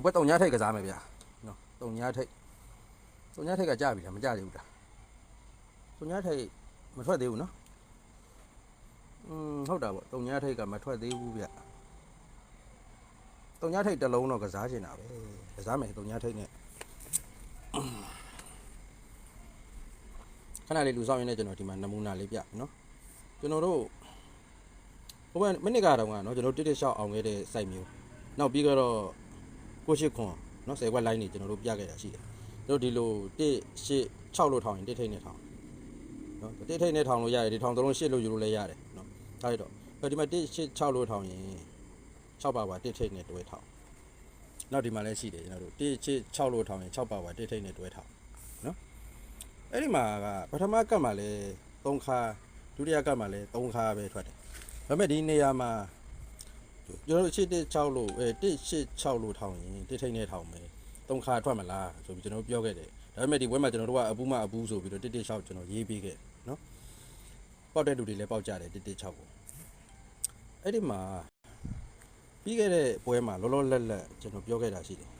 ဒီဘက်တုံညာထိတ်ကစားမယ်ဗျာနော်တုံညာထိတ်တုံညာထိတ်ကကြပြီလားမကြသေးဘူးလားတုံညာထိတ်မထွက်သေးဘူးနော်อืมဟုတ်တာပေါ့တုံညာထိတ်ကမထွက်သေးဘူးဗျတုံညာထိတ်တစ်လုံးတော့ကစားချင်တာပဲကစားမယ်တုံညာထိတ်နဲ့ခဏလေးလူဆောင်ရင်းနဲ့ကျွန်တော်ဒီမှာနမူနာလေးပြနော်ကျွန်တော်တို့ဟိုဘက်မိနစ်ကတော့ကနော်ကျွန်တော်တစ်တစ်ရှောက်အောင်ခဲ့တဲ့ site မျိုးနောက်ပြီးတော့ ကိုရှိခွန်နော်10ခွက် line နေကျွန်တော်တို့ပြခဲ့တာရှိတယ်တို့ဒီလို1 8 6လို့ထောင်ရင်တစ်ထိတ်နဲ့ထောင်နော်တစ်ထိတ်နဲ့ထောင်လို့ရတယ်ဒီထောင်သုံးလုံး8လို့ယူလို့လည်းရတယ်နော်ဒါရတော့ဒီမှာ1 8 6လို့ထောင်ရင်6ပါပါတစ်ထိတ်နဲ့တွဲထောင်နောက်ဒီမှာလည်းရှိတယ်ကျွန်တော်တို့1 8 6လို့ထောင်ရင်6ပါပါတစ်ထိတ်နဲ့တွဲထောင်နော်အဲ့ဒီမှာကပထမကတ်မှာလည်း3ခါဒုတိယကတ်မှာလည်း3ခါပဲထွက်တယ်ဒါပေမဲ့ဒီနေရာမှာ ကျွန်တော်တို့ရှစ်တစ်6လို့အဲတစ်ရှစ်6လို့ထောင်ရင်တစ်ထိတ်နဲ့ထောင်မယ်သုံးခါထွက်မလားဆိုပြီးကျွန်တော်တို့ပြောခဲ့တယ်ဒါပေမဲ့ဒီဘွဲမှာကျွန်တော်တို့ကအပူမအပူဆိုပြီးတော့တစ်တစ်6ကျွန်တော်ရေးပေးခဲ့နော်ပေါက်တဲ့လူတွေလည်းပေါက်ကြတယ်တစ်တစ်6ကိုအဲ့ဒီမှာပြီးခဲ့တဲ့ဘွဲမှာလောလောလတ်လတ်ကျွန်တော်ပြောခဲ့တာရှိတယ်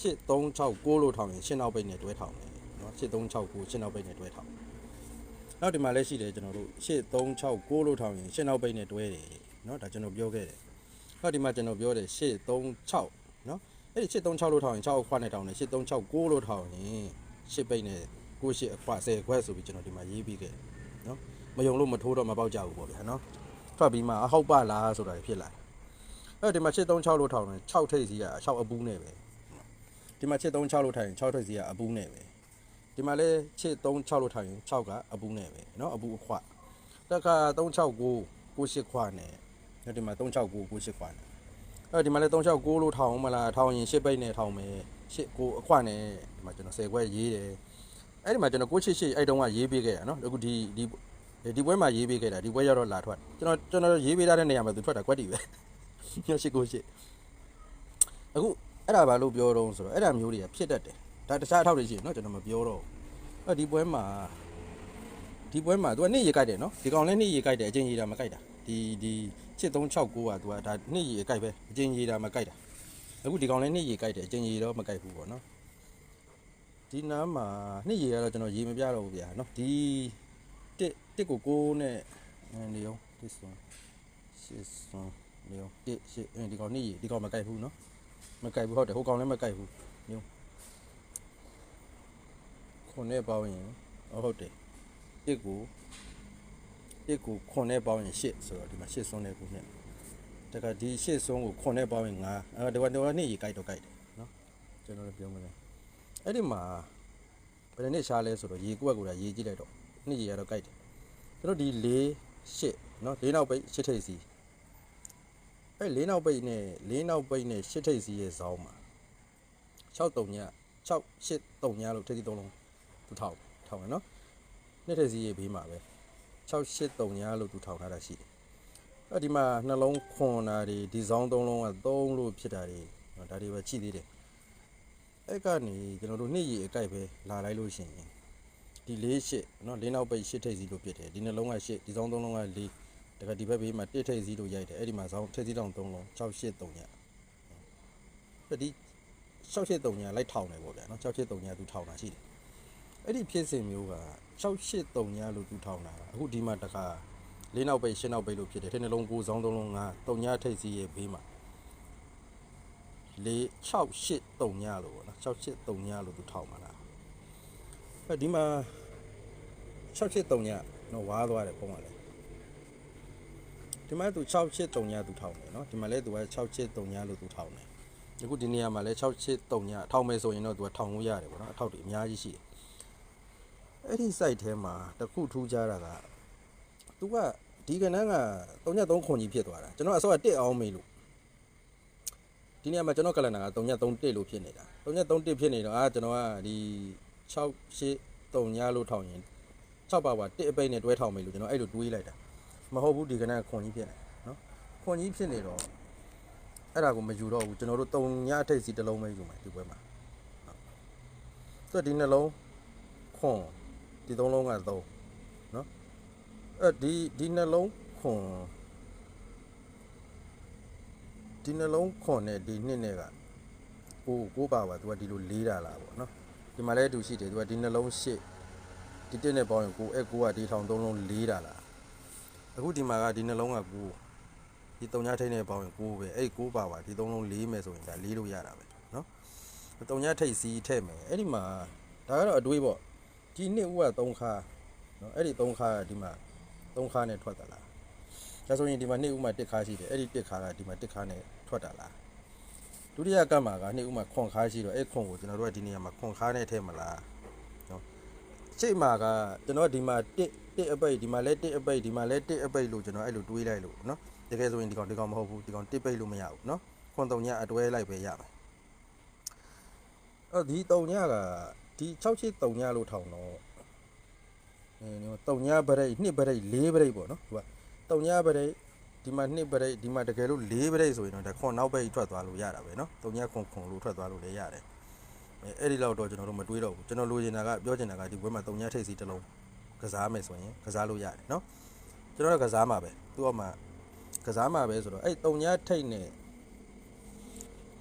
ရှစ်3 6 6လို့ထောင်ရင်ရှင်းနောက်ပိတ်နဲ့တွဲထောင်တယ်နော်ရှစ်3 6 9ရှင်းနောက်ပိတ်နဲ့တွဲထောင်နောက်ဒီမှာလည်းရှိတယ်ကျွန်တော်တို့ရှစ်3 6 6လို့ထောင်ရင်ရှင်းနောက်ပိတ်နဲ့တွဲတယ်နော်ဒါကျွန်တော်ပြောခဲ့တယ် ဟောဒီမှာကျွန်တော်ပြောတယ်8 3 6เนาะအဲ့ဒီ8 3 6လို့ထောင်ရင်6ခွနဲ့ထောင်တယ်8 3 6 9လို့ထောင်ရင်8ပိတ်နဲ့9 8အခွ10ခွဲဆိုပြီးကျွန်တော်ဒီမှာရေးပြီးခဲ့เนาะမယုံလို့မထိုးတော့မပေါက်ကြဘူးပေါ့ဗျာเนาะထွက်ပြီးမှအဟုတ်ပါလားဆိုတာဖြစ်လာတယ်အဲ့ဒီမှာ8 3 6လို့ထောင်ရင်6ထိပ်စီက6အပူးနဲ့ပဲဒီမှာ8 3 6လို့ထိုင်ရင်6ထိပ်စီကအပူးနဲ့ပဲဒီမှာလည်း8 3 6လို့ထိုင်ရင်6ကအပူးနဲ့ပဲเนาะအပူးအခွတက်က3 6 9 9 8ခွနဲ့ အဲ့ဒီမှာ369 98ခွာနဲ့အဲ့ဒီမှာလည်း369လို့ထောင်မလားထောင်ရင်10ပိတ်နဲ့ထောင်မယ်10 9အခွနဲ့ဒီမှာကျွန်တော်10ခွဲရေးတယ်အဲ့ဒီမှာကျွန်တော်988အဲ့တုန်းကရေးပေးခဲ့တာနော်အခုဒီဒီဒီပွဲမှာရေးပေးခဲ့တာဒီပွဲရောက်တော့လာထွက်ကျွန်တော်ကျွန်တော်ရေးပေးထားတဲ့နေရာမှာသူထွက်တာကွက်တီပဲည898အခုအဲ့ဒါဘာလို့ပြောတော့ဆိုတော့အဲ့ဒါမျိုးတွေကဖြစ်တတ်တယ်ဒါတခြားအထောက်တွေရှိတယ်နော်ကျွန်တော်မပြောတော့ဘူးအဲ့ဒီပွဲမှာဒီပွဲမှာသူကနေ့ရေကြိုက်တယ်နော်ဒီကောင်လည်းနေ့ရေကြိုက်တယ်အချင်းရေတာမကြိုက်တာ ဒီဒီ7369က तू ကဒါနှစ်ရေအကြိုက်ပဲအချင်းကြီးတာမကြိုက်တာအခုဒီကောင်လည်းနှစ်ရေကြိုက်တယ်အချင်းကြီးတော့မကြိုက်ဘူးပေါ့နော်ဒီနားမှာနှစ်ရေကတော့ကျွန်တော်ရေမပြတော့ဘူးဗျာနော်ဒီတစ်တစ်ကို6နဲ့နေအောင်တစ်စွန်ရှစ်စွန်နေအောင်တစ်ရှစ်အဲဒီကောင်နှစ်ရေဒီကောင်မကြိုက်ဘူးနော်မကြိုက်ဘူးဟုတ်တယ်ဟိုကောင်လည်းမကြိုက်ဘူးနေအောင်ခုနဲ့ပေါင်းရင်ဟုတ်တယ်တစ်ကို တစ်ကိုခွန်နဲ့ပေါင်းရင်8ဆိုတော့ဒီမှာ8စွန်းနဲ့ခုနဲ့တခါဒီ8စွန်းကိုခွန်နဲ့ပေါင်းရင်9အဲဒီကတော့တော့နေ့ရေကြိုက်တော့ကြိုက်တယ်နော်ကျွန်တော်လည်းပြောမလဲအဲ့ဒီမှာဘယ်နှစ်ရှားလဲဆိုတော့ရေကွက်ကိုဒါရေကြည့်လိုက်တော့နေ့ရေရတော့ကြိုက်တယ်ကျွန်တော်ဒီ4 8နော်၄နောက်ပိတ်8ထိပ်စီအဲ့၄နောက်ပိတ်နဲ့၄နောက်ပိတ်နဲ့8ထိပ်စီရဲ့ဇောင်းမှာ6တုံည6 8တုံညလို့ထိပ်စီသုံးလုံးသူထောက်ထောက်မယ်နော်နှစ်ထိပ်စီရဲ့ဘေးမှာပဲ 683ညာလို့သူထောက်ထားတာရှိတယ်။အဲဒီမှာနှလုံးခွန်တာတွေဒီဇောင်းသုံးလုံးက3လို့ဖြစ်တာတွေဒါတွေပဲကြည့်သေးတယ်။အဲ့ကနေကျွန်တော်တို့နှစ်ရည်အကိုက်ပဲလာလိုက်လို့ရှိရင်ဒီ၄ရှစ်နော်၄နောက်ပိတ်ရှစ်ထိပ်စီလို့ပြစ်တယ်ဒီနှလုံးကရှစ်ဒီဇောင်းသုံးလုံးက၄ဒါကဒီဘက်ဘေးမှာတစ်ထိပ်စီလို့ရိုက်တယ်အဲ့ဒီမှာဇောင်းထိပ်စီတောင်3လုံး683ညာ။ဒီ683ညာလိုက်ထောင်တယ်ပေါ့ဗျာနော်683ညာသူထောင်တာရှိတယ်။အဲ့ဒီဖြစ်စဉ်မျိုးက 683ညလို့သူထောင်းတာအခုဒီမှာတခါလေးနောက်ပိတ်ရှင်းနောက်ပိတ်လို့ဖြစ်တယ်ထင်းနှလုံးကိုစောင်းသုံးလုံး9 3ညထိပ်စီးရဲ့ဘေးမှာလေး683ညလို့ပေါ့နော်683ညလို့သူထောင်းမှာလားအဲ့ဒီမှာ683ညတော့ဝါသွားတယ်ပုံမှန်လေဒီမှာသူ683ညသူထောင်းတယ်နော်ဒီမှာလဲသူက683ညလို့သူထောင်းတယ်အခုဒီနေရာမှာလဲ683ညထောင်းမယ်ဆိုရင်တော့သူကထောင်းလို့ရတယ်ပေါ့နော်အထောက်တွေအများကြီးရှိတယ် အဲ့ဒီ site ထဲမှာတခုထူးခြားတာကသူကဒီကနန်းက3.3ခွန်ကြီးဖြစ်သွားတာကျွန်တော်အစောက1အောင်မေးလို့ဒီနေရာမှာကျွန်တော်ကလန်ဒါက3.3လို့ဖြစ်နေတာ3.3ဖြစ်နေတော့အာကျွန်တော်ကဒီ6 8 3ညလို့ထောင်ရင်6ပါပါ1အပိတ်နဲ့တွဲထောင်မေးလို့ကျွန်တော်အဲ့လိုတွေးလိုက်တာမဟုတ်ဘူးဒီကနန်းကခွန်ကြီးဖြစ်နေနော်ခွန်ကြီးဖြစ်နေတော့အဲ့ဒါကိုမယူတော့ဘူးကျွန်တော်တို့3ညအထိပ်စီတစ်လုံးပဲယူမှာဒီဘက်မှာဟုတ်ဆိုတော့ဒီနှလုံးခွန် ဒီသုံးလုံးက3နော်အဲ့ဒီဒီနှလုံးခွန်ဒီနှလုံးခွန်နဲ့ဒီနှစ်နဲ့က9ကိုကိုပါပါ तू ကဒီလိုလေးတာလားပေါ့နော်ဒီမှာလည်းအတူရှိတယ် तू ကဒီနှလုံးရှစ်ဒီတစ်နဲ့ပေါင်းရင်ကိုအဲကိုကဒီထောင်သုံးလုံးလေးတာလားအခုဒီမှာကဒီနှလုံးကကိုဒီတုံညာထိတ်နဲ့ပေါင်းရင်ကိုပဲအဲ့ဒီကိုပါပါဒီသုံးလုံးလေးမယ်ဆိုရင်ဒါလေးလို့ရတာပဲနော်တုံညာထိတ်စီထည့်မယ်အဲ့ဒီမှာဒါကတော့အတွေးပေါ့ ဒီနှစ်ဦးက3ခါနော်အဲ့ဒီ3ခါကဒီမှာ3ခါနဲ့ထွက်တာလားဒါဆိုရင်ဒီမှာနှစ်ဦးမှာ1ခါရှိတယ်အဲ့ဒီ1ခါကဒီမှာ1ခါနဲ့ထွက်တာလားဒုတိယကတ်မှာကနေ့ဥမှာခွန်ခါရှိတော့အဲ့ခွန်ကိုကျွန်တော်တို့ကဒီနေရာမှာခွန်ခါနဲ့ထည့်မလားနော်ရှေ့မှာကကျွန်တော်ဒီမှာတစ်တစ်အပိတ်ဒီမှာလဲတစ်အပိတ်ဒီမှာလဲတစ်အပိတ်လို့ကျွန်တော်အဲ့လိုတွေးလိုက်လို့နော်တကယ်ဆိုရင်ဒီကောင်ဒီကောင်မဟုတ်ဘူးဒီကောင်တစ်ပိတ်လို့မရဘူးနော်ခွန်တုံညအတွဲလိုက်ပဲရမယ်အဲ့ဒီတုံညက ဒီ683ညလို့ထောင်တော့အင်းတော့3ညဗရိတ်2ဗရိတ်4ဗရိတ်ပေါ့နော်ဒီက3ညဗရိတ်ဒီမှာ2ဗရိတ်ဒီမှာတကယ်လို့4ဗရိတ်ဆိုရင်တော့ဒါခွန်နောက်ဘက်ထွက်သွားလို့ရတာပဲနော်3ညခွန်ခွန်လို့ထွက်သွားလို့လည်းရတယ်အဲအဲ့ဒီလောက်တော့ကျွန်တော်တို့မတွေးတော့ဘူးကျွန်တော်လိုချင်တာကပြောချင်တာကဒီဘွဲမှာ3ညထိပ်စီတစ်လုံးကစားမယ်ဆိုရင်ကစားလို့ရတယ်နော်ကျွန်တော်ကစားမှာပဲသူ့အမှကစားမှာပဲဆိုတော့အဲ့3ညထိပ်နဲ့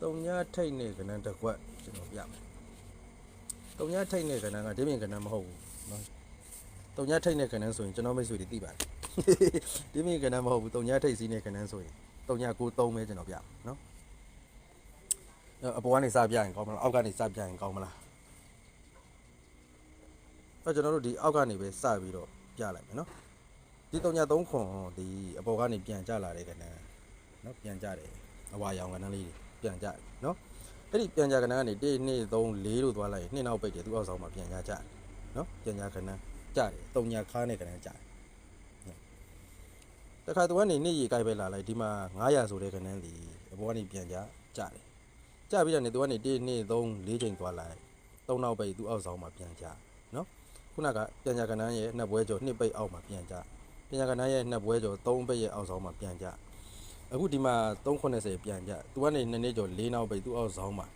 3ညထိပ်နဲ့ကနန်းတစ်ခွက်ကျွန်တော်ပြမယ် တုံညထိတ်နဲ့ကနန်းကဒီပြင်ကနန်းမဟုတ်ဘူးเนาะတုံညထိတ်နဲ့ကနန်းဆိုရင်ကျွန်တော်မိတ်ဆွေတွေသိပါတယ် ဒီမိကနန်းမဟုတ်ဘူးတုံညာထိတ်စီးနေကနန်းဆိုရင်တုံညာကိုသုံးမဲကျွန်တော်ပြနော်အဲ့အပေါ်ကနေစပြရင်ကောင်းမလားအောက်ကနေစပြရင်ကောင်းမလားအဲ့ကျွန်တော်တို့ဒီအောက်ကနေပဲစပြီးတော့ပြလိုက်မယ်နော်ဒီတုံညာ3ခွန်ဒီအပေါ်ကနေပြန်ကြလာတဲ့ကနန်းနော်ပြန်ကြတယ်အဝါရောင်ကနန်းလေးတွေပြန်ကြတယ်နော် အဲ့ဒီပြန်ကြကနန်းကနေ1 2 3 4လို့သွားလိုက်ရင်နှစ်နောက်ပိတ်တယ်သူအောက်ဆောင်မှာပြန်ကြကြတယ်နော်ပြန်ကြကနန်းကြတယ်တုံညာခါနဲ့ကနန်းကြတယ်တခါသူကနေနေ့ရီကြိုက်ပဲလာလိုက်ဒီမှာ900ဆိုတဲ့ခဏန်းဒီအပေါ်ကနေပြန်ကြကြတယ်ကြပြီးတော့နေသူကနေ1 2 3 4ချိန်သွားလိုက်3နောက်ပိတ်သူအောက်ဆောင်မှာပြန်ကြနော်ခုနကပြန်ကြခဏန်းရဲ့နှစ်ပွဲကျော်နှစ်ပိတ်အောက်မှာပြန်ကြပြန်ကြခဏန်းရဲ့နှစ်ပွဲကျော်3ပိတ်ရဲ့အောက်ဆောင်မှာပြန်ကြ အခုဒီမှာ390ပြန်ကြသူကနေနှစ်နှစ်ကျော်4နောက်ပိတ်သူအောက်ဆောင်မှာ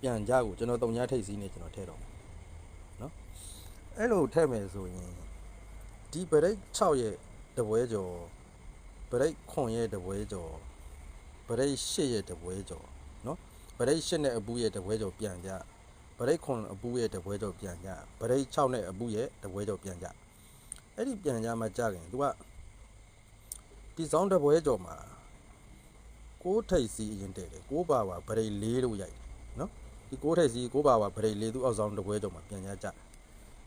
ပြန်ကြကိုကျွန်တော်တုံညာထိတ်စီးနေကျွန်တော်ထဲတော့မယ်နော်အဲ့လိုထည့်မယ်ဆိုရင်ဒီပရိတ်6ရဲ့တပွဲကျော်ဗရိတ်ခွန်ရဲ့တပွဲကျော်ဗရိတ်ရှစ်ရဲ့တပွဲကျော်နော်ဗရိတ်ရှစ်နဲ့အပူရဲ့တပွဲကျော်ပြန်ကြဗရိတ်ခွန်အပူရဲ့တပွဲကျော်ပြန်ကြဗရိတ်6နဲ့အပူရဲ့တပွဲကျော်ပြန်ကြအဲ့ဒီပြန်ကြမှာကြခင်သူကဒီဆောင်တပွဲကျော်မှာ ကိုးထိပ်စီအရင်တည့်တယ်ကိုးပါပါဗရိတ်၄လို့ရိုက်တယ်နော်ဒီကိုးထိပ်စီကိုးပါပါဗရိတ်၄သူအောက်ဆောင်တပွဲကျော်မှာပြန်ကြကြ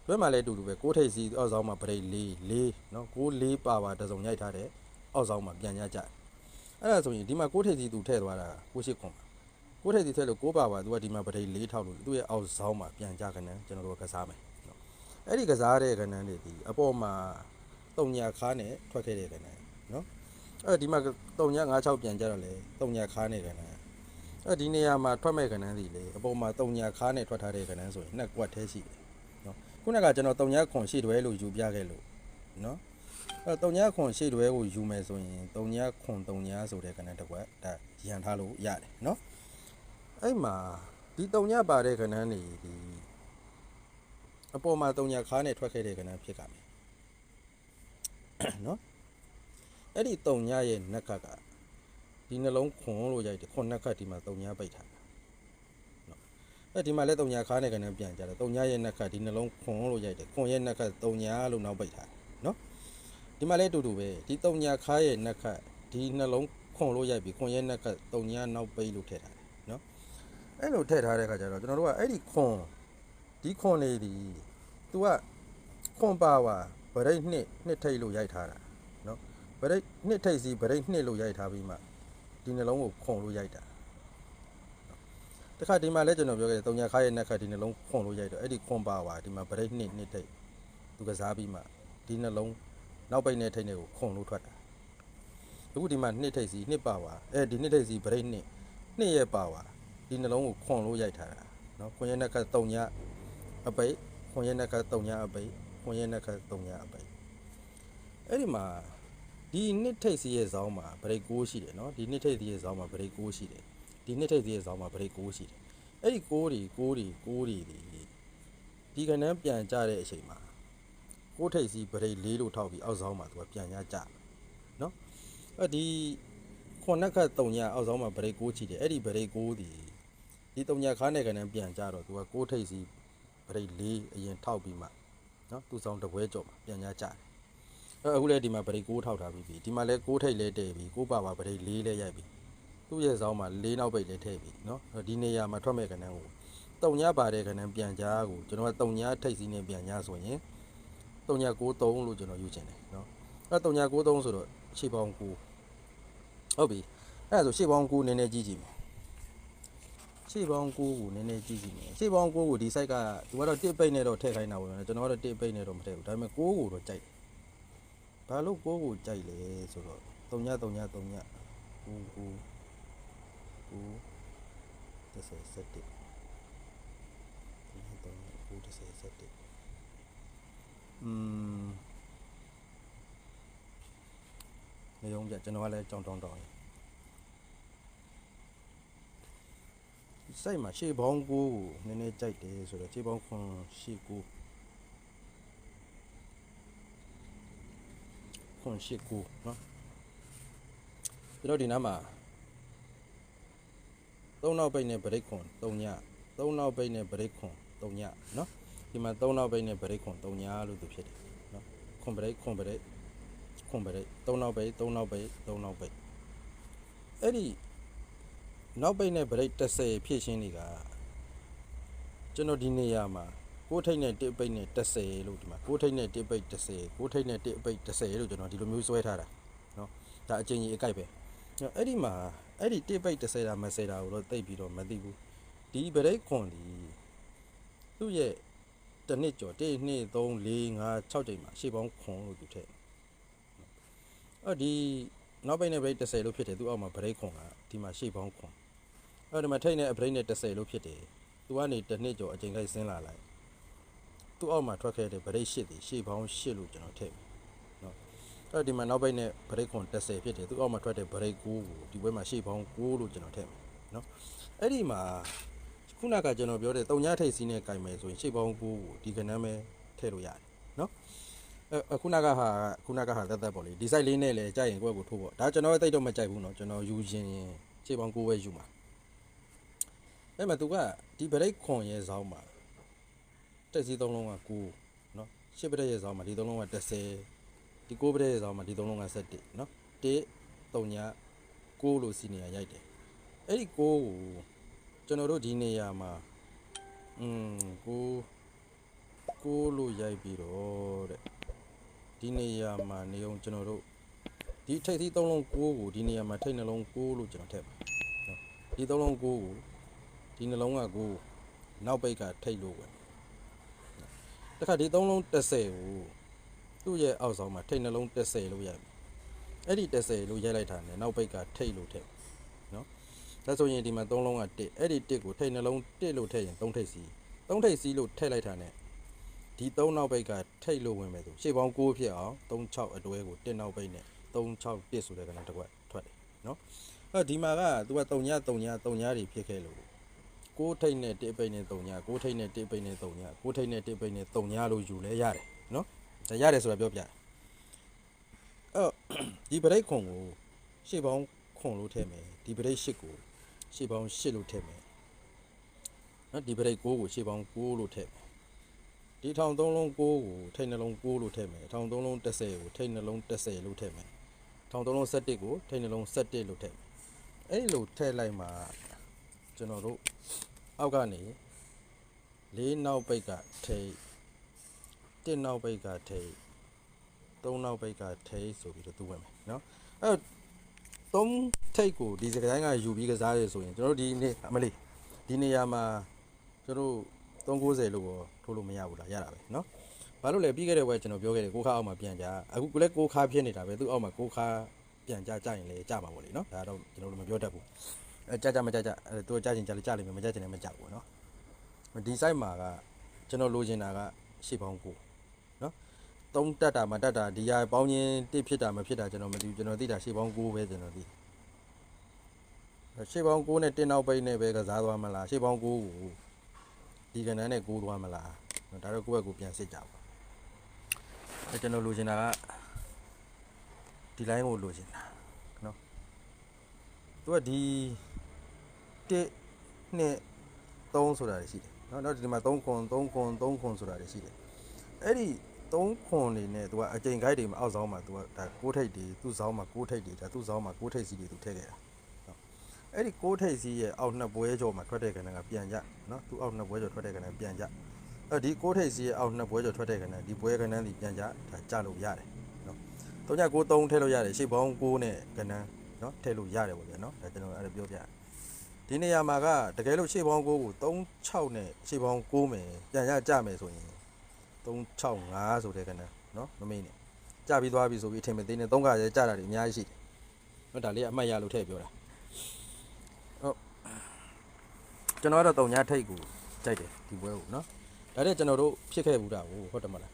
ဘယ်မှာလဲအတူတူပဲကိုးထိပ်စီအောက်ဆောင်မှာဗရိတ်၄၄နော်ကိုး၄ပါပါတစ်စုံရိုက်ထားတယ်အောက်ဆောင်မှာပြန်ရကြတယ်အဲ့ဒါဆိုရင်ဒီမှာကိုးထိပ်စီသူထည့်သွားတာကိုရှိခွန်ကိုးထိပ်စီထည့်လို့ကိုးပါပါသူကဒီမှာပထိတ်၄ထောက်လို့သူ့ရဲ့အောက်ဆောင်မှာပြန်ကြခဏကျွန်တော်တို့ကစားမယ်နော်အဲ့ဒီကစားတဲ့ခဏတွေဒီအပေါ်မှာတုံညာခါနဲ့ထွက်ခဲ့တဲ့ခဏနော် အဲ့ဒီမှာတုံညာ96ပြန်ကြတော့လေတုံညာခါနဲ့ခဏအဲ့ဒီနေရာမှာထွက်မဲ့ခဏစီလေအပေါ်မှာတုံညာခါနဲ့ထွက်ထားတဲ့ခဏဆိုရင်နှစ်ကွက်သေးရှိတယ်နော်ခုနကကျွန်တော်တုံညာခွန်ရှိတွဲလို့ယူပြခဲ့လို့နော်အဲတုံညာခွန်ရှေ့တွဲကိုယူမယ်ဆိုရင်တုံညာခွန်တုံညာဆိုတဲ့ကဏ္ဍတစ်ခွက်ဒါရန်ထားလို့ရတယ်နော်အဲ့မှာဒီတုံညာပါတဲ့ကဏ္ဍနေဒီအပေါ်မှာတုံညာခါနဲ့ထွက်ခဲ့တဲ့ကဏ္ဍဖြစ်ကြမယ်နော် အဲ့ဒီတုံညာရဲ့နက်ခတ်ကဒီနှလုံးခွန်လို့ရိုက်တယ်ခွန်နက်ခတ်ဒီမှာတုံညာပိတ်ထားတာနော်အဲ့ဒီမှာလည်းတုံညာခါနဲ့ကဏ္ဍပြန်ကြတယ်တုံညာရဲ့နက်ခတ်ဒီနှလုံးခွန်လို့ရိုက်တယ်ခွန်ရဲ့နက်ခတ်တုံညာလို့နောက်ပိတ်ထားတယ်နော်ဒီမှာလည်းအတူတူပဲဒီတုံညာခါရဲ့နက်ခတ်ဒီနှလုံးခွန်လို့ရိုက်ပြီးခွန်ရဲ့နက်ခတ်တုံညာနောက်ပိတ်လို့ထည့်ထားတယ်နော်အဲ့လိုထည့်ထားတဲ့ခါကျတော့ကျွန်တော်တို့ကအဲ့ဒီခွန်ဒီခွန်လေးဒီ तू ကခွန်ပါဝါဗရိတ်နှစ်နှစ်ထိတ်လို့ရိုက်ထားတာနော် ဗရိတ်နှစ်ထိတ်စီဗရိတ်နှစ်လို့ရိုက်ထားပြီးမှဒီနှလုံးကိုခွန်လို့ရိုက်တာတခါဒီမှာလည်းကျွန်တော်ပြောခဲ့တယ်တုံညာခါရဲ့နက်ခတ်ဒီနှလုံးခွန်လို့ရိုက်တော့အဲ့ဒီခွန်ပါဝါဒီမှာဗရိတ်နှစ်နှစ်ထိတ်သူကစားပြီးမှဒီနှလုံး နောက်ပိတ်နဲ့ထိတ်နဲ့ကိုခွန်လို့ထွက်တာအခုဒီမှာနှစ်ထိတ်စီနှစ်ပါဝါအဲဒီနှစ်ထိတ်စီဗရိတ်နှစ်နှစ်ရဲ့ပါဝါဒီနှလုံးကိုခွန်လို့ရိုက်ထားတာเนาะခွန်ရဲ့နက်ကတုံညအပိတ်ခွန်ရဲ့နက်ကတုံညအပိတ်ခွန်ရဲ့နက်ကတုံညအပိတ်အဲ့ဒီမှာ ဒီနှစ်ထိပ်စီရဲ့ဇောင်းမှာ break 6ရှိတယ်နော်ဒီနှစ်ထိပ်စီရဲ့ဇောင်းမှာ break 6ရှိတယ်ဒီနှစ်ထိပ်စီရဲ့ဇောင်းမှာ break 6ရှိတယ်အဲ့ဒီ6တွေ6တွေ6တွေဒီကနန်းပြန်ကြတဲ့အချိန်မှာကိုထိပ်စီ break 4လို့ထောက်ပြီးအောက်ဇောင်းမှာသူကပြန်ရကြနော်အဲ့ဒီခုနက3ညအောက်ဇောင်းမှာ break 6ချီတယ်အဲ့ဒီ break 6ဒီဒီ3ညခါနဲ့ကနန်းပြန်ကြတော့သူကကိုထိပ်စီ break 4အရင်ထောက်ပြီးမှနော်သူ့ဆောင်တပွဲကြော်မှာပြန်ရကြတယ် အဲ့အခုလည်းဒီမှာပရိတ်ကိုးထောက်ထားပြီးပြီဒီမှာလည်းကိုးထိပ်လဲတည့်ပြီကိုးပါပါပရိတ်လေးလဲရိုက်ပြီသူ့ရဲ့ဆောင်မှာလေးနောက်ပိတ်လဲထည့်ပြီနော်အဲ့ဒီနေရာမှာထွက်မဲ့ကနန်းကိုတုံညာပါတဲ့ကနန်းပြန်ကြကိုကျွန်တော်ကတုံညာထိပ်စီနဲ့ပြန်ကြဆိုရင်တုံညာ93လို့ကျွန်တော်ယူချင်တယ်နော်အဲ့တုံညာ93ဆိုတော့ခြေပေါင်း9ဟုတ်ပြီအဲ့ဒါဆိုခြေပေါင်း9နည်းနည်းကြည့်ကြည့်မယ်ရှေ့ပေါင်းကိုကိုနည်းနည်းကြည့်ကြည့်မယ်ရှေ့ပေါင်းကိုကိုဒီ site ကသူကတော့တစ်ပိတ်နဲ့တော့ထည့်ခိုင်းတာပေါ့နော်ကျွန်တော်ကတော့တစ်ပိတ်နဲ့တော့မထည့်ဘူးဒါပေမဲ့ကိုကိုတော့ကြိုက်တယ် ဘာလို့ကိုကိုကြိုက်လဲဆိုတော့3ည3ည3ညကိုကိုကို30 7ကို30 7อืมနေုံပြကျွန်တော်ကလည်းကြောင်တောင်းတောင်းရစိတ်မှာရှေ့ပေါင်းကိုကိုနည်းနည်းကြိုက်တယ်ဆိုတော့ရှေ့ပေါင်းခွန်ရှေ့ကို ခွန်ရှေ့ကိုနော်ကျွန်တော်ဒီနားမှာသုံးနောက်ပိတ်နဲ့ဗရိတ်ခွန်၃ညသုံးနောက်ပိတ်နဲ့ဗရိတ်ခွန်၃ညနော်ဒီမှာသုံးနောက်ပိတ်နဲ့ဗရိတ်ခွန်၃ညလို့သူဖြစ်တယ်နော်ခွန်ဗရိတ်ခွန်ဗရိတ်ခွန်ဗရိတ်သုံးနောက်ပိတ်သုံးနောက်ပိတ်သုံးနောက်ပိတ်အဲ့ဒီနောက်ပိတ်နဲ့ဗရိတ်30ဖြစ်ရှင်းတွေကကျွန်တော်ဒီနေရာမှာ ကိုးထိတ်နဲ့တစ်ပိတ်နဲ့30လို့ဒီမှာကိုးထိတ်နဲ့တစ်ပိတ်30ကိုးထိတ်နဲ့တစ်ပိတ်30လို့ကျွန်တော်ဒီလိုမျိုးဆွဲထားတာเนาะဒါအချင်းကြီးအကြိုက်ပဲအဲ့ဒီမှာအဲ့ဒီတစ်ပိတ်30တာမ10တာကိုတော့တိတ်ပြီးတော့မသိဘူးဒီဗရိတ်ခွန်ဒီသူ့ရဲ့တစ်နှစ်ကျော်1 2 3 4 5 6ချိန်မှာရှေ့ပေါင်းခွန်လို့သူထည့်အဲ့ဒီနောက်ပိတ်နဲ့ဗရိတ်30လို့ဖြစ်တယ်သူအောက်မှာဗရိတ်ခွန်ကဒီမှာရှေ့ပေါင်းခွန် အဲ့ဒီမှာထိတ်နဲ့အပရိတ်နဲ့30လို့ဖြစ်တယ်။ तू ကနေတစ်နှစ်ကျော်အချိန်လိုက်ဆင်းလာလိုက်။ तू အောက်မှာထွက်ခဲ့တဲ့ဗရိတ်8တီရှေ့ပေါင်း8လို့ကျွန်တော်ထည့်မယ်။နော်။အဲ့ဒီမှာနောက်ပိတ်နဲ့ဗရိတ်ခွန်30ဖြစ်တယ်။ तू အောက်မှာထွက်တဲ့ဗရိတ်9ကိုဒီဘက်မှာရှေ့ပေါင်း9လို့ကျွန်တော်ထည့်မယ်။နော်။အဲ့ဒီမှာခုနကကျွန်တော်ပြောတဲ့တုံညာထိတ်စီးနဲ့ကင်မယ်ဆိုရင်ရှေ့ပေါင်း9ကိုဒီကနမ်းပဲထည့်လို့ရတယ်။နော်။အဲအခုနကဟာခုနကဟာတက်တက်ပေါ့လေဒီ site လေးနဲ့လည်းကြိုက်ရင်ကိုယ့်ကိုထိုးပေါ့ဒါကျွန်တော်တိတ်တော့မကြိုက်ဘူးเนาะကျွန်တော်ယူရင်ရှေ့ပေါင်း9ပဲယူမှာ အဲ့မှာသူကဒီဗရိတ်ခွန်ရဲ့ဇောင်းမှာ တက်စီသုံးလုံးက9နော်ရှစ်ပရက်ရဲ့ဆောင်မှာဒီသုံးလုံးက10ဒီ9ပရက်ရဲ့ဆောင်မှာဒီသုံးလုံးက17နော်1 3ည9လို့စီနေရရိုက်တယ်အဲ့ဒီ9ကိုကျွန်တော်တို့ဒီနေရာမှာอืม9 9လို့ရိုက်ပြီးတော့တဲ့ဒီနေရာမှာနေုံကျွန်တော်တို့ဒီထိပ်သီးသုံးလုံး9ကိုဒီနေရာမှာထိပ်နှလုံး9လို့ကျွန်တော်ထည့်ပါနော်ဒီသုံးလုံး9ကိုဒီနှလုံးက9နောက်ပိတ်ကထိတ်လို့ဝင် တခါဒီသုံးလုံး30ကိုသူ့ရဲ့အောက်ဆောင်မှာထိတ်နှလုံး30လို့ရိုက်ပြီအဲ့ဒီ30လို့ရိုက်လိုက်တာနဲ့နောက်ပိတ်ကထိတ်လို့ထည့်နော်ဒါဆိုရင်ဒီမှာသုံးလုံးက1အဲ့ဒီ1ကိုထိတ်နှလုံး1လို့ထည့်ရင်3ထိတ်စီ3ထိတ်စီလို့ထည့်လိုက်တာနဲ့ဒီ3နောက်ပိတ်ကထိတ်လို့ဝင်မယ်ဆိုရှေ့ပေါင်း6ဖြစ်အောင်36အတွဲကို1နောက်ပိတ်နဲ့36 1ဆိုတဲ့ကဏ္ဍတစ်ခွက်ထွက်တယ်နော်အဲ့ဒီမှာက तू က3ည3ည3ညတွေဖြစ်ခဲ့လို့ ကိုးထိတ်နဲ့တစ်ပိတ်နဲ့3ညကိုးထိတ်နဲ့တစ်ပိတ်နဲ့3ညကိုးထိတ်နဲ့တစ်ပိတ်နဲ့3ညလို့ယူလဲရတယ်နော်ဒါရတယ်ဆိုတာပြောပြတယ်အဲ့ဒီပရိတ်ခွန်ကိုရှေ့ပေါင်းခွန်လို့ထည့်မယ်ဒီပရိတ်8ကိုရှေ့ပေါင်း8လို့ထည့်မယ်နော်ဒီပရိတ်9ကိုရှေ့ပေါင်း9လို့ထည့်မယ်ဒီထောင်3လုံး9ကိုထိတ်နှလုံး9လို့ထည့်မယ်ထောင်3လုံး30ကိုထိတ်နှလုံး30လို့ထည့်မယ်ထောင်3လုံး17ကိုထိတ်နှလုံး17လို့ထည့်မယ်အဲ့ဒီလိုထည့်လိုက်မှာ ကျွန်တော်တို့အောက်ကနေလေးနောက်ပိတ်ကထိတ်တစ်နောက်ပိတ်ကထိတ်သုံးနောက်ပိတ်ကထိတ်ဆိုပြီးတော့သူ့ဝင်မယ်နော်အဲ့တော့သုံးထိတ်ကိုဒီစကတိုင်းကယူပြီးကစားရဆိုရင်ကျွန်တော်တို့ဒီနေ့အမလေးဒီနေရာမှာကျွန်တော်တို့390လို့တော့ထိုးလို့မရဘူးလားရတာပဲနော်ဘာလို့လဲပြီးခဲ့တဲ့ဘက်ကျွန်တော်ပြောခဲ့တယ်ကိုခါအောက်မှာပြန်ကြအခုကလည်းကိုခါဖြစ်နေတာပဲသူ့အောက်မှာကိုခါပြန်ကြကြရင်လည်းကြမှာပေါ့လေနော်ဒါတော့ကျွန်တော်တို့မပြောတတ်ဘူးအဲ ကြကြမကြကြအဲသူကြချင်းကြလေကြလိမ့်မယ်မကြချင်လည်းမကြဘူးเนาะဒီ site မှာကကျွန်တော်လိုချင်တာကရှေ့ပေါင်းကိုเนาะသုံးတက်တာမတက်တာဒီဟာပေါင်းချင်းတစ်ဖြစ်တာမဖြစ်တာကျွန်တော်မသိဘူးကျွန်တော်သိတာရှေ့ပေါင်းကိုပဲကျွန်တော်သိရှေ့ပေါင်းကိုနဲ့တင်းနောက်ပိတ်နဲ့ပဲကစားသွားမလားရှေ့ပေါင်းကိုကိုဒီကဏ္ဍနဲ့ကိုသွားမလားဒါတော့ကိုယ့်ဘက်ကိုပြန်စစ်ကြပါအဲကျွန်တော်လိုချင်တာကဒီ line ကိုလိုချင်တာเนาะ သူကဒီ တစ်နှစ် 3ဆိုတာတွေရှိတယ်เนาะနောက်ဒီမှာ3ခွန်3ခွန်3ခွန်ဆိုတာတွေရှိတယ်အဲ့ဒီ3ခွန်နေနဲ့သူကအကြိမ်ခိုက်တွေမှာအောက်ဆောင်မှာသူကဒါ6ထိပ်တွေသူ့ဆောင်မှာ6ထိပ်တွေဒါသူ့ဆောင်မှာ6ထိပ်စီတွေသူထည့်ခဲ့တာเนาะအဲ့ဒီ6ထိပ်စီရဲ့အောက်နှစ်ပွဲကျော်မှာထွက်တဲ့ကဏ္ဍကပြန်ကြเนาะသူ့အောက်နှစ်ပွဲကျော်ထွက်တဲ့ကဏ္ဍပြန်ကြအဲ့ဒီ6ထိပ်စီရဲ့အောက်နှစ်ပွဲကျော်ထွက်တဲ့ကဏ္ဍဒီပွဲကဏ္ဍဒီပြန်ကြဒါကြလို့ရတယ်เนาะ3993ထည့်လို့ရတယ်ရှေ့ပေါင်း6နဲ့ကဏ္ဍเนาะထည့်လို့ရတယ်ပေါ့ဗျာเนาะဒါကျွန်တော်အဲ့ဒါပြောပြတယ် ဒီနေရာမှာကတကယ်လို့ရှေ့ပေါင်း9ကို36နဲ့ရှေ့ပေါင်း9မယ်ပြန်ရကြမယ်ဆိုရင်365ဆိုတဲ့ကနန်းเนาะမမေ့နဲ့ကြပြီးသွားပြီဆိုပြီးအထင်မသေးနဲ့3ကရဲကြတာတွေအများကြီးရှိတယ်เนาะဒါလေးကအမှတ်ရလို့ထည့်ပြောတာဟုတ်ကျွန်တော်ကတော့တုံညာထိတ်ကိုကြိုက်တယ်ဒီပွဲကိုเนาะဒါတဲ့ကျွန်တော်တို့ဖြစ်ခဲ့ဘူးတာကိုဟုတ်တယ်မလား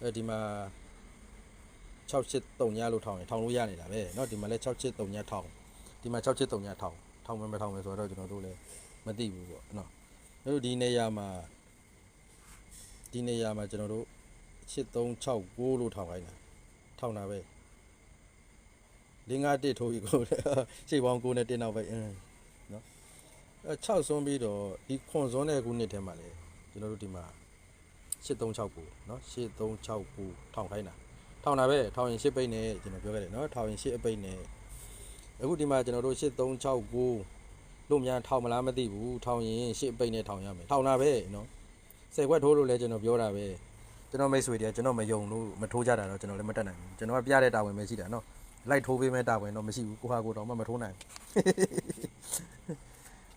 အဲဒီမှာ68တုံညာလို့ထောင်းရင်ထောင်းလို့ရနေတာပဲเนาะဒီမှာလဲ68တုံညာထောင်းဒီမှာ68တုံညာထောင်း ထောင်မယ်မထောင်မယ်ဆိုတော့ကျွန်တော်တို့လည်းမသိဘူးပေါ့နော်အဲ့တို့ဒီနေရာမှာဒီနေရာမှာကျွန်တော်တို့8369လို့ထောင်ခိုင်းတာထောင်တာပဲ5-1ထိုးပြီးကိုရှေ့ပေါင်း9နဲ့တင်းနောက်ပဲအင်းနော်အဲ6စွန်းပြီးတော့ဒီခွန်စွန်းတဲ့ခုနှစ်ထဲမှာလေကျွန်တော်တို့ဒီမှာ8369နော်8369ထောင်ခိုင်းတာထောင်တာပဲထောင်ရင်8ပိတ်နဲ့ကျွန်တော်ပြောခဲ့တယ်နော်ထောင်ရင်8အပိတ်နဲ့ အခုဒီမှာကျွန်တော်တို့8369လို့များထောင်မလားမသိဘူးထောင်ရင်ရှစ်ပိတ်နဲ့ထောင်ရမယ်ထောင်တာပဲနော်ဆယ်ခွက်ထိုးလို့လဲကျွန်တော်ပြောတာပဲကျွန်တော်မိတ်ဆွေတွေကကျွန်တော်မယုံလို့မထိုးကြတာတော့ကျွန်တော်လည်းမတက်နိုင်ဘူးကျွန်တော်ကပြတဲ့တာဝန်ပဲရှိတာနော်လိုက်ထိုးပေးမဲ့တာဝန်တော့မရှိဘူးကိုဟာကိုတော့မှမထိုးနိုင်ဘူး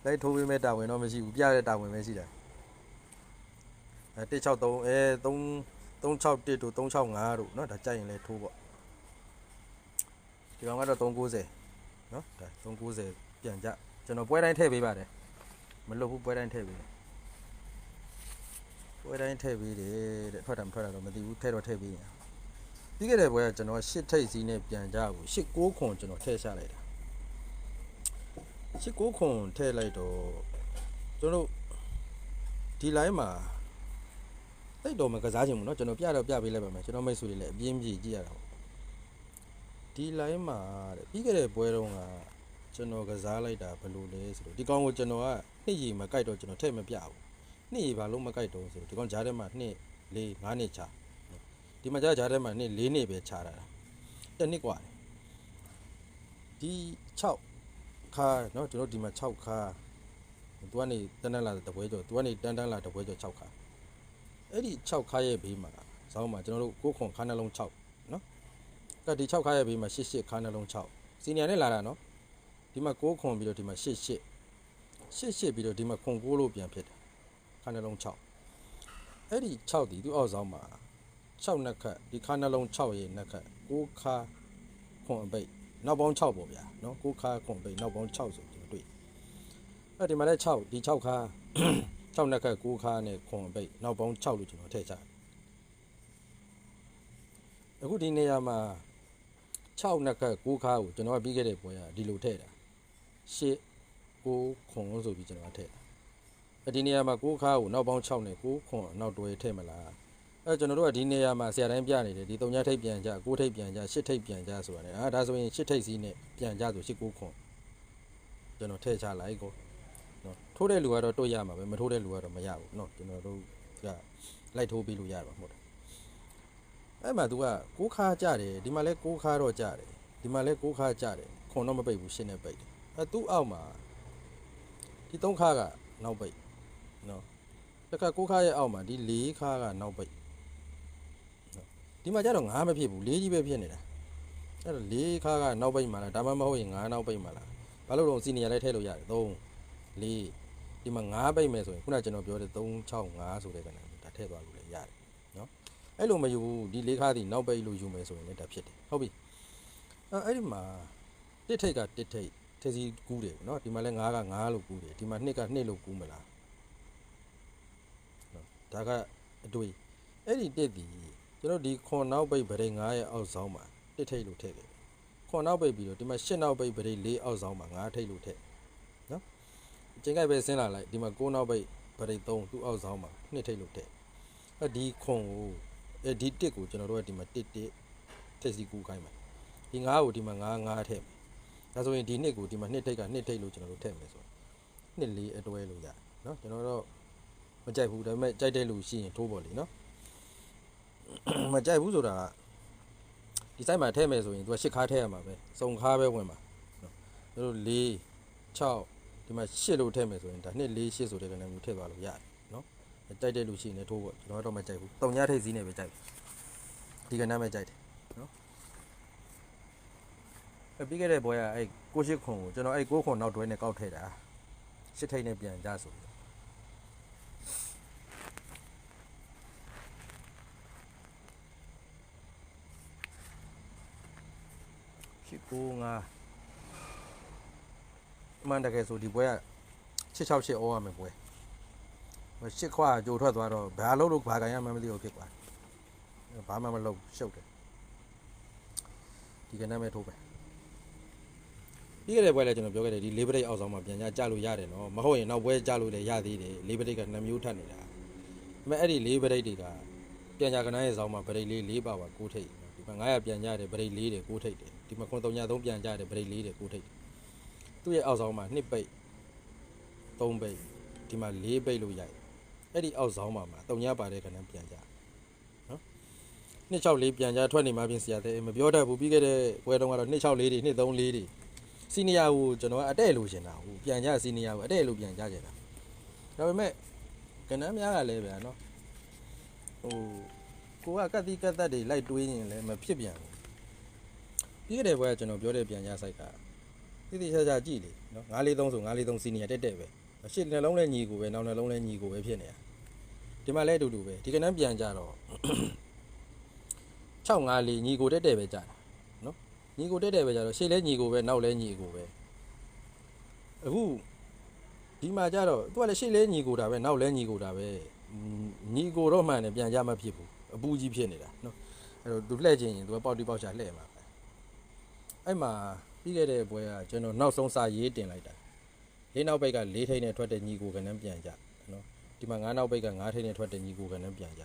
လိုက်ထိုးပေးမဲ့တာဝန်တော့မရှိဘူးပြတဲ့တာဝန်ပဲရှိတာအဲ163အဲ3 361တို့365တို့เนาะဒါကြိုက်ရင်လဲထိုးပေါ့ဒီကောင်ကတော့390 နော်ဒါ390ပြန်ကြကျွန်တော်ပွဲတိုင်းထည့်ပေးပါတယ်မလွတ်ဘူးပွဲတိုင်းထည့်ပေးတယ်ပွဲတိုင်းထည့်ပေးတယ်တဲ့ထွက်တာမထွက်တာတော့မသိဘူးထည့်တော့ထည့်ပေးရင်ပြီးခဲ့တဲ့ပွဲကကျွန်တော်ရှစ်ထိပ်စီးနဲ့ပြန်ကြကိုရှစ်6ခွန်ကျွန်တော်ထည့်ရှာလိုက်တာရှစ်6ခွန်ထည့်လိုက်တော့ကျွန်တော်တို့ဒီ line မှာတိတ်တော့မကစားချင်ဘူးเนาะကျွန်တော်ပြတော့ပြပေးလိုက်ပါမယ်ကျွန်တော်မိတ်ဆွေတွေလည်းအပြင်းပြေကြည့်ရတာပေါ့ ဒီ line မှာတဲ့ပြီးခဲ့တဲ့ပွဲတုန်းက ကျွန်တော်ကစားလိုက်တာဘယ်လိုလဲဆိုတော့ဒီကောင်ကိုကျွန်တော်ကနှစ်ရီမကြိုက်တော့ကျွန်တော်ထည့်မပြဘူးနှစ်ရီဘာလို့မကြိုက်တော့ဆိုတော့ဒီကောင်ဂျားထဲမှာနှစ်၄၅နှစ်ချဒီမှာဂျားဂျားထဲမှာနှစ်၄နှစ်ပဲချတာတစ်နှစ်กว่าဒီ6ခါเนาะကျွန်တော်ဒီမှာ6ခါသူကနေတန်းတန်းလာတပွဲကျော်သူကနေတန်းတန်းလာတပွဲကျော်6ခါအဲ့ဒီ6ခါရဲ့ဘေးမှာဇောင်းမှာကျွန်တော်တို့ကိုခွန်ခါနှလုံး6เนาะ ကဒီ6ခါရဲ့ဘေးမှာ8 8ခါနှလုံး6စီနီယာနဲ့လာတာနော်ဒီမှာ6ခွန်ပြီးတော့ဒီမှာ8 8 8 8ပြီးတော့ဒီမှာခွန်6လို့ပြန်ဖြစ်တယ်ခါနှလုံး6အဲ့ဒီ6ဒီသူ့အောက်ဆောင်မှာ6နှစ်ခတ်ဒီခါနှလုံး6ရဲ့နှစ်ခတ်6ခါခွန်အပိတ်နောက်ပေါင်း6ပေါ့ဗျာနော်6ခါခွန်အပိတ်နောက်ပေါင်း6ဆိုပြီးတွေ့အဲ့ဒီမှာလည်း6ဒီ6ခါ6နှစ်ခတ်6ခါနဲ့ခွန်အပိတ်နောက်ပေါင်း6လို့ကျွန်တော်ထည့်ချတယ်အခုဒီနေရာမှာ 6နှစ်ခတ်6ခါကိုကျွန်တော်ကပြီးခဲ့တဲ့ပွဲကဒီလိုထည့်တာရှစ်ကိုခွန်ဆိုပြီးကျွန်တော်ထည့်တာအဲဒီနေရာမှာကိုခါကိုနောက်ပေါင်း6နဲ့ကိုခွန်နောက်တွဲထည့်မလားအဲကျွန်တော်တို့ကဒီနေရာမှာဆရာတိုင်းပြနေတယ်ဒီ၃ညထိပ်ပြန်ကြကိုထိပ်ပြန်ကြရှစ်ထိပ်ပြန်ကြဆိုတာလေအာဒါဆိုရင်ရှစ်ထိပ်စီးနဲ့ပြန်ကြဆိုရှစ်ကိုခွန်ကျွန်တော်ထည့်ချလိုက်ကိုနော်ထိုးတဲ့လူကတော့တွေ့ရမှာပဲမထိုးတဲ့လူကတော့မရဘူးနော်ကျွန်တော်တို့ကလိုက်ထိုးပြီးလို့ရပါမဟုတ်တယ် အဲ့မှာ तू ကကိုခါကြတယ်ဒီမှာလဲကိုခါတော့ကြတယ်ဒီမှာလဲကိုခါကြတယ်ခွန်တော့မပိတ်ဘူးရှင်းနဲ့ပိတ်တယ်အဲသူ့အောက်မှာဒီသုံးခါကနောက်ပိတ်နော်တခါကိုးခါရဲ့အောက်မှာဒီလေးခါကနောက်ပိတ်နော်ဒီမှာကျတော့ငါးမဖြစ်ဘူးလေးကြီးပဲဖြစ်နေတာအဲ့တော့လေးခါကနောက်ပိတ်မှာလားဒါမှမဟုတ်ရင်ငါးနောက်ပိတ်မှာလားဘာလို့တော့စီနီယာလည်းထည့်လို့ရတယ်3 4ဒီမှာငါးပိတ်မယ်ဆိုရင်ခုနကကျွန်တော်ပြောတဲ့3 6 5ဆိုတဲ့ကနေဒါထည့်သွားလို့လည်းရတယ်နော် အဲ့လိုမယူဘူးဒီလေးခါဒီနောက်ပိတ်လို့ယူမယ်ဆိုရင်လည်းဒါဖြစ်တယ်ဟုတ်ပြီအဲ့အဲ့ဒီမှာတစ်ထိတ်ကတစ်ထိတ် ထက်စီကူးတယ်เนาะဒီမှာလဲ9က9လို့ကူးတယ်ဒီမှာ2က2လို့ကူးမလားနော်ဒါကအတွေ့အဲ့ဒီတက်ဒီကျွန်တော်ဒီခွန်နောက်ပိတ်ဗရိတ်9ရဲ့အောက်ဆောင်မှာတစ်ထိတ်လို့ထည့်ခဲ့ခွန်နောက်ပိတ်ပြီးတော့ဒီမှာ8နောက်ပိတ်ဗရိတ်4အောက်ဆောင်မှာ9ထိတ်လို့ထည့်နော်အချိန်ကြိုက်ပဲဆင်းလာလိုက်ဒီမှာ9နောက်ပိတ်ဗရိတ်3သူ့အောက်ဆောင်မှာ2ထိတ်လို့ထည့်အဲ့ဒီခွန်ကို အဲဒီတစ်ကိုကျွန်တော်တို့ကဒီမှာတစ်တစ်ထက်စီကူးခိုင်းမှာဒီ9ကိုဒီမှာ9 9ထည့်မယ်ဒါဆိုရင်ဒီနှစ်ကိုဒီမှာနှစ်ထိတ်ကနှစ်ထိတ်လို့ကျွန်တော်တို့ထည့်မယ်ဆိုတော့နှစ်လေးအတွဲလို့ရတယ်နော်ကျွန်တော်တော့မကြိုက်ဘူးဒါပေမဲ့ကြိုက်တဲ့လူရှိရင်ထိုးပေါ့လေနော်မကြိုက်ဘူးဆိုတာကဒီဆိုင်မှာထည့်မယ်ဆိုရင်သူကရှစ်ခါထည့်ရမှာပဲစုံခါပဲဝင်မှာနော်သူတို့၄6ဒီမှာ8လို့ထည့်မယ်ဆိုရင်ဒါနှစ်၄8ဆိုတဲ့ကနေမျိုးထည့်သွားလို့ရတယ်နော် ကြိုက်တဲ့လူရှိရင်လည်းထိုးပေါ့ကျွန်တော်တော့မကြိုက်ဘူးတုံညထိတ်စည်းနဲ့ပဲကြိုက်တယ်ဒီကနမ်းပဲကြိုက်တယ်နော်အပြီးခဲ့တဲ့ဘွဲကအဲ့ကိုရှိခွန်ကိုကျွန်တော်အဲ့ကိုခွန်နောက်တွဲနဲ့ကောက်ထည့်တာရှစ်ထိတ်နဲ့ပြန်ကြဆိုပြီးဖြစ်ကိုငါအမှန်တကယ်ဆိုဒီပွဲက668ဩရမယ်ပွဲ ရှစ်ခွာကြိုထွက်သွားတော့ဘာလို့လို့ဘာကန်ရမှန်းမသိဘူးဖြစ်သွားတယ်ဘာမှမလုပ်ရှုပ်တယ်ဒီကနေ့မဲ့ထိုးပဲပြီးခဲ့တဲ့ပွဲလည်းကျွန်တော်ပြောခဲ့တယ်ဒီလေးပရိတ်အောက်ဆောင်မှာပြန်ကြကြလို့ရတယ်နော်မဟုတ်ရင်နောက်ပွဲကြလို့လည်းရသေးတယ်လေးပရိတ်က2မျိုးထပ်နေတာဒါပေမဲ့အဲ့ဒီလေးပရိတ်တွေကပြန်ကြကနန်းရဲ့ဆောင်မှာပရိတ်လေး၄ပါပါကိုထိတ်ဒီမှာ900ပြန်ကြတယ်ပရိတ်၄တယ်ကိုထိတ်တယ်ဒီမှာ93ပြန်ကြတယ်ပရိတ်၄တယ်ကိုထိတ်တယ်သူ့ရဲ့အောက်ဆောင်မှာ2ပိတ်3ပိတ်ဒီမှာ4ပိတ်လို့ရိုက် အဲ့ဒီအောက်ဆောင်မှာမှာ3ညပါတဲ့ကနန်းပြန်ကြနော်264ပြန်ကြထွက်နေမှပြင်ဆရာတဲ့မပြောတတ်ဘူးပြီးခဲ့တဲ့ပွဲတုန်းကတော့264တွေ234တွေစီနီယာကိုကျွန်တော်ကအတဲ့လို့ရှင်တာဟိုပြန်ကြစီနီယာကိုအတဲ့လို့ပြန်ကြကြတာဒါပေမဲ့ကနန်းများကလည်းဗျာနော်ဟိုကိုကကတ်တိကတ်သက်တွေလိုက်တွေးရင်လည်းမဖြစ်ပြန်ဘူးပြီးခဲ့တဲ့ပွဲကကျွန်တော်ပြောတဲ့ပြန်ကြဆိုင်ကတိတိကျကျကြည့်လေနော်943ဆို943စီနီယာတက်တက်ပဲ ရှစ်နှလုံးလည်းညီကိုပဲနောက်နှလုံးလည်းညီကိုပဲဖြစ်နေတာဒီမှာလည်းအတူတူပဲဒီကနန်းပြန်ကြတော့654ညီကိုတက်တက်ပဲကြာတာနော်ညီကိုတက်တက်ပဲကြာတော့ရှေ့လဲညီကိုပဲနောက်လဲညီကိုပဲအခုဒီမှာကြတော့သူကလည်းရှေ့လဲညီကိုတာပဲနောက်လဲညီကိုတာပဲညီကိုတော့မှန်တယ်ပြန်ကြမဖြစ်ဘူးအပူကြီးဖြစ်နေတာနော်အဲ့တော့သူလှည့်ခြင်းရင်သူကပေါက်တိပေါက်ချလှည့်မှာပဲအဲ့မှာပြီးခဲ့တဲ့ဘွဲကကျွန်တော်နောက်ဆုံးစာရေးတင်လိုက်တာ လေးနောက်ဘက်ကလေးထိန်နဲ့ထွက်တဲ့ညီကိုကနန်းပြန်ကြနော်ဒီမှာငါးနောက်ဘက်ကငါးထိန်နဲ့ထွက်တဲ့ညီကိုကနန်းပြန်ကြ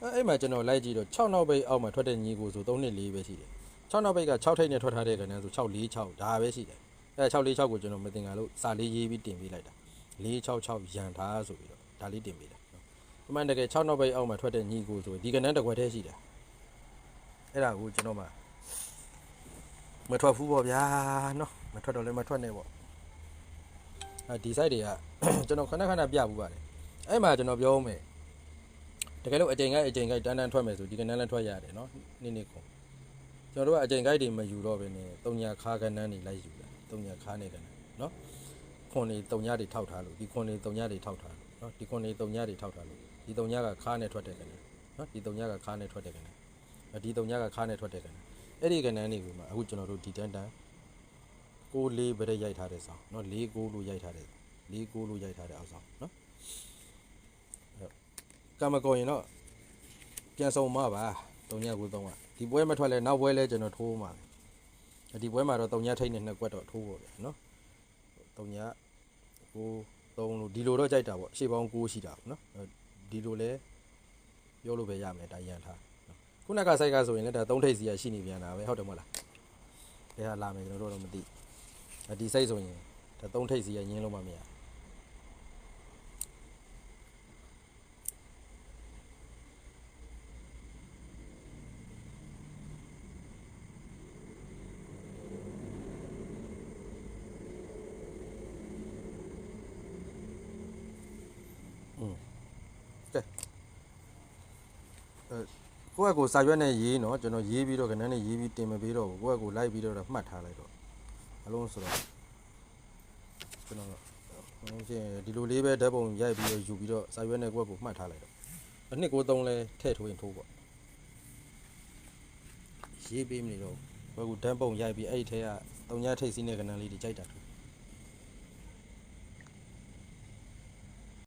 အဲ့အဲ့မှာကျွန်တော်လိုက်ကြည့်တော့6နောက်ပိတ်အောက်မှာထွက်တဲ့ညီကိုဆို3နှစ်4ပဲရှိတယ်6နောက်ပိတ်က6ထိပ်နဲ့ထွက်ထားတဲ့ကဏ္ဍဆို646ဒါပဲရှိတယ်အဲ့646ကိုကျွန်တော်မတင်ကြလို့စာလေးရေးပြီးတင်ပေးလိုက်တာ466ရန်ထားဆိုပြီးတော့ဒါလေးတင်ပေးတာနော်အမှန်တကယ်6နောက်ပိတ်အောက်မှာထွက်တဲ့ညီကိုဆိုဒီကဏ္ဍတစ်ခွက်တည်းရှိတယ်အဲ့ဒါကိုကျွန်တော်မှမထွက်ဘူးပေါ့ဗျာနော်မထွက်တော့လည်းမထွက်နဲ့ပေါ့အဲ ဒီ site တွေကကျွန်တော်ခဏခဏပြဘူးပါတယ်အဲ့မှာကျွန်တော်ပြောဦးမယ်တကယ်လို့အကြိမ်ကိုက်အကြိမ်ကိုက်တန်းတန်းထွက်မယ်ဆိုဒီကနန်းလည်းထွက်ရတယ်နော်နေ့နေ့ကုန်ကျွန်တော်တို့ကအကြိမ်ကိုက်တွေမယူတော့ဘဲနဲ့တုံညာခါကနန်းတွေလိုက်ယူတာတုံညာခါနေကနန်းနော်ခွန်တွေတုံညာတွေထောက်ထားလို့ဒီခွန်တွေတုံညာတွေထောက်ထားလို့နော်ဒီခွန်တွေတုံညာတွေထောက်ထားလို့ဒီတုံညာကခါနဲ့ထွက်တဲ့ကနန်းနော်ဒီတုံညာကခါနဲ့ထွက်တဲ့ကနန်းဒီတုံညာကခါနဲ့ထွက်တဲ့ကနန်းအဲ့ဒီကနန်းတွေကိုမှအခုကျွန်တော်တို့ဒီတန်းတန်း ကိုလေးဗရက်ရိုက်ထားတဲ့ဆောင်နော်လေးကိုလို့ရိုက်ထားတဲ့လေးကိုလို့ရိုက်ထားတဲ့အောက်ဆောင်နော် ကံမကောရင်တော့ပြန်ဆောင်မှာပါတုံညကိုသုံးอ่ะဒီပွဲမထွက်လဲနောက်ပွဲလဲကျွန်တော်ထိုးမှာပဲဒီပွဲမှာတော့တုံညထိတ်နဲ့နှစ်ကွက်တော့ထိုးပါပဲเนาะတုံညကိုသုံးလို့ဒီလိုတော့ကြိုက်တာပေါ့ရှေ့ပေါင်း9ရှိတာပေါ့เนาะဒီလိုလဲပြောလို့ပဲရမယ်ဒါရန်ထားနော်ခုနကစိုက်ကဆိုရင်လည်းဒါသုံးထိတ်စီရရှိနေပြန်တာပဲဟုတ်တယ်မဟုတ်လားဘယ်ဟာလာမယ်ကျွန်တော်တို့တော့မသိ ဒီစိတ်ဆိုရင်ဒါသုံးထိတ်စီရညင်းလို့မမရကိုယ့်အကိုစာရွက်နဲ့ရေးနော်ကျွန်တော်ရေးပြီးတော့ခဏနဲ့ရေးပြီးတင်မပေးတော့ဘူးကိုယ့်အကိုလိုက်ပြီးတော့မှတ်ထားလိုက်တော့ အလုံးဆိုတော့ကျွန်တော်ဟိုချင်းဒီလိုလေးပဲဓာတ်ပုံရိုက်ပြီးတော့ယူပြီးတော့စာရွက်နဲ့ကိုယ့်အကိုမှတ်ထားလိုက်တော့အနှစ်ကိုသုံးလဲထည့်ထိုးရင်ထိုးပေါ့ရေးပေးမနေတော့ကိုယ့်အကိုဓာတ်ပုံရိုက်ပြီးအဲ့ဒီထဲကတုံညာထိတ်စီးတဲ့ခဏလေးတွေကြိုက်တာထိုး